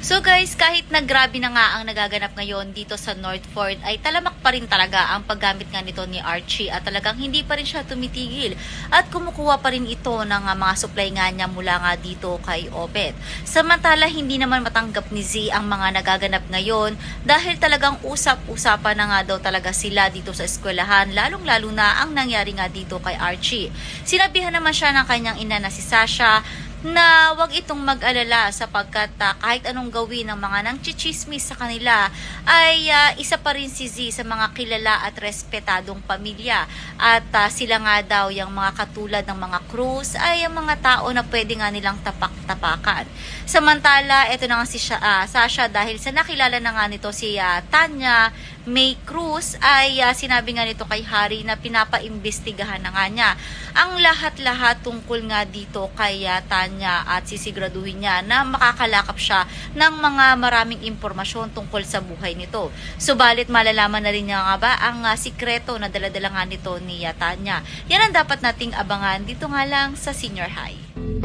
So guys, kahit na grabe na nga ang nagaganap ngayon dito sa Northford, ay talamak pa rin talaga ang paggamit nga nito ni Archie at talagang hindi pa rin siya tumitigil at kumukuha pa rin ito ng ah, mga supply nga niya mula nga dito kay Obet. Samantala, hindi naman matanggap ni Z ang mga nagaganap ngayon dahil talagang usap-usapan na nga daw talaga sila dito sa eskwelahan, lalong-lalo na ang nangyari nga dito kay Archie. Sinabihan naman siya ng kanyang ina na si Sasha na wag itong mag-alala sapagkat ah, kahit anong gawin ng mga nang chichismis sa kanila ay ah, isa pa rin si Z sa mga kilala at respetadong pamilya at ah, sila nga daw yung mga katulad ng mga Cruz ay ang mga tao na pwede nga nilang tapak-tapakan. Samantala, ito na nga si ah, Sasha dahil sa nakilala na nga nito si ah, Tanya May Cruz ay ah, sinabi nga nito kay Harry na pinapaimbestigahan na nga niya ang lahat-lahat tungkol nga dito kay ah, Tanya at sisiguraduhin niya na makakalakap siya ng mga maraming impormasyon tungkol sa buhay nito. Subalit malalaman na rin niya nga ba ang ah, sikreto na daladala nga nito ni ah, Tanya. Yan ang dapat nating abangan dito nga lang sa senior high.